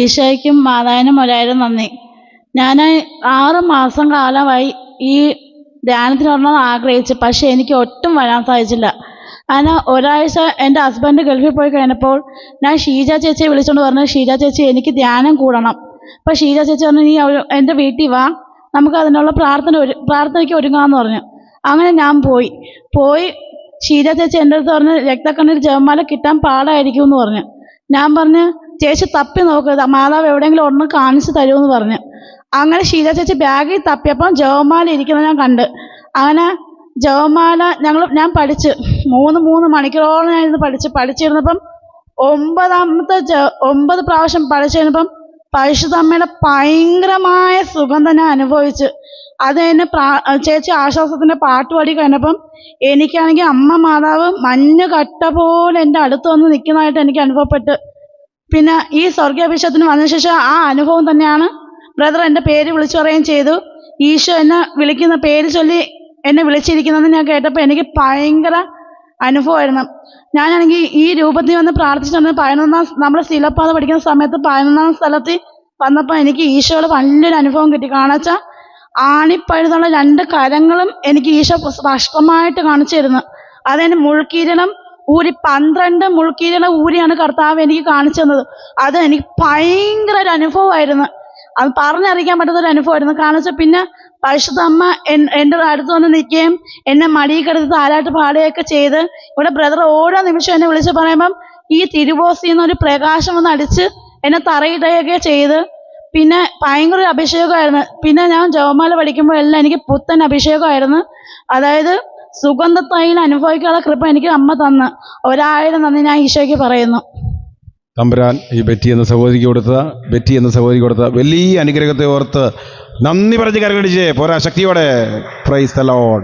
ഈശോയ്ക്കും മാതാവിനും ഒരായിരം നന്ദി. ഞാൻ ആറ് മാസം കാലമായി ഈ ധ്യാനത്തിന് വരണമെന്ന് ആഗ്രഹിച്ചു. പക്ഷേ എനിക്ക് ഒട്ടും വരാൻ സാധിച്ചില്ല. കാരണം ഒരാഴ്ച എന്റെ ഹസ്ബൻഡ് ഗൾഫിൽ പോയി കഴിഞ്ഞപ്പോൾ ഞാൻ ഷീജ ചേച്ചിയെ വിളിച്ചുകൊണ്ട് പറഞ്ഞു ഷീജ ചേച്ചി എനിക്ക് ധ്യാനം കൂടണം. അപ്പോൾ ഷീജ ചേച്ചി പറഞ്ഞു നീ എന്റെ വീട്ടിൽ വാ. നമുക്ക് അതിനുള്ള പ്രാർത്ഥന ഒരു പ്രാർത്ഥനയ്ക്ക് ഒരുങ്ങാമെന്ന് പറഞ്ഞു. അങ്ങനെ ഞാൻ പോയി. പോയി ഷീജ ചേച്ചി എന്റെ അടുത്ത് പറഞ്ഞ് രക്തക്കണ്ണിൽ ജപമാല കിട്ടാൻ പാടായിരിക്കും എന്ന് പറഞ്ഞു. ഞാൻ പറഞ്ഞു ചേച്ചി തപ്പി നോക്കരുത് മാതാവ് എവിടെയെങ്കിലും ഒന്ന് കാണിച്ചു തരുമെന്ന് പറഞ്ഞു. അങ്ങനെ ഷീജ ചേച്ചി ബാഗിൽ തപ്പിയപ്പം ജവമാല ഇരിക്കുന്നത് ഞാൻ കണ്ട്. അങ്ങനെ ജവമാല ഞങ്ങൾ ഞാൻ പഠിച്ച് മൂന്ന് മൂന്ന് മണിക്കൂറോളം ഞാൻ ഇരുന്ന് പഠിച്ച് പഠിച്ചിരുന്നപ്പം ഒമ്പതാമത്തെ ജ ഒമ്പത് പ്രാവശ്യം പഠിച്ചു കഴിഞ്ഞപ്പം പരിശുദ്ധ അമ്മയുടെ ഭയങ്കരമായ സുഗന്ധം ഞാൻ അനുഭവിച്ച്. അത് എന്നെ പ്രാ ചേച്ചി ആശ്വാസത്തിന്റെ പാട്ട് പാടി കഴിഞ്ഞപ്പം എനിക്കാണെങ്കിൽ അമ്മ മാതാവ് മഞ്ഞ് കട്ട പോലെ എന്റെ അടുത്ത് വന്ന് നിൽക്കുന്നതായിട്ട് എനിക്ക് അനുഭവപ്പെട്ട്. പിന്നെ ഈ സ്വർഗാഭിഷേകത്തിന് വന്ന ശേഷം ആ അനുഭവം തന്നെയാണ് ബ്രദർ എന്റെ പേര് വിളിച്ചു പറയുകയും ചെയ്തു. ഈശോ എന്നെ വിളിക്കുന്ന പേര് ചൊല്ലി എന്നെ വിളിച്ചിരിക്കുന്നതെന്ന് ഞാൻ കേട്ടപ്പോൾ എനിക്ക് ഭയങ്കര അനുഭവമായിരുന്നു. ഞാനാണെങ്കിൽ ഈ രൂപത്തിൽ വന്ന് പ്രാർത്ഥിച്ചിട്ടുണ്ട് പതിനൊന്നാം നമ്മൾ ശിലപ്പാത പഠിക്കുന്ന സമയത്ത് പതിനൊന്നാം സ്ഥലത്തിൽ വന്നപ്പോൾ എനിക്ക് ഈശോയുടെ വലിയൊരു അനുഭവം കിട്ടി. കാണിച്ചാൽ ആണിപ്പഴുതുള്ള രണ്ട് കരങ്ങളും എനിക്ക് ഈശോ സ്പഷ്ടമായിട്ട് കാണിച്ചു തരുന്നു. അതെന്നെ മുൾക്കിരീടം ഊരി പന്ത്രണ്ട് മുൾക്കിരീടം ഊരിയാണ് കർത്താവ് എനിക്ക് കാണിച്ചു തന്നത്. അത് എനിക്ക് ഭയങ്കര ഒരു അനുഭവമായിരുന്നു. അത് പറഞ്ഞറിയിക്കാൻ പറ്റുന്ന ഒരു അനുഭവമായിരുന്നു കാണിച്ച പിന്നെ പരിശുദ്ധ അമ്മ എൻ- എന്റെ അടുത്ത് വന്ന് നിൽക്കുകയും എന്നെ മടിയിൽ കിടത്തി താലാട്ട് പാടുകയൊക്കെ ചെയ്ത് ഇവിടെ ബ്രദർ ഓരോ നിമിഷം എന്നെ വിളിച്ച് പറയുമ്പം ഈ തിരുവോസിൽ നിന്നൊരു പ്രകാശം വന്ന് അടിച്ച് എന്നെ തറയിടുകയൊക്കെ ചെയ്ത് പിന്നെ ഭയങ്കര ഒരു അഭിഷേകമായിരുന്നു. പിന്നെ ഞാൻ ജവമാല പഠിക്കുമ്പോൾ എല്ലാം എനിക്ക് പുത്തൻ അഭിഷേകമായിരുന്നു. അതായത് സുഗന്ധ തൈൽ അനുഭവിക്കാനുള്ള കൃപ എനിക്ക് അമ്മ തന്ന്. ഒരായിരം നന്ദി ഞാൻ ഈശോയ്ക്ക് പറയുന്നു. തമ്പുരാൻ ഈ ബെറ്റി എന്ന സഹോദരിക്ക് കൊടുത്ത ബെറ്റി എന്ന സഹോദരി കൊടുത്ത വലിയ അനുഗ്രഹത്തെ ഓർത്ത് നന്ദി പറഞ്ഞ് കരകടിച്ചേ പോരാ ശക്തിയോടെ. പ്രൈസ് തലോൺ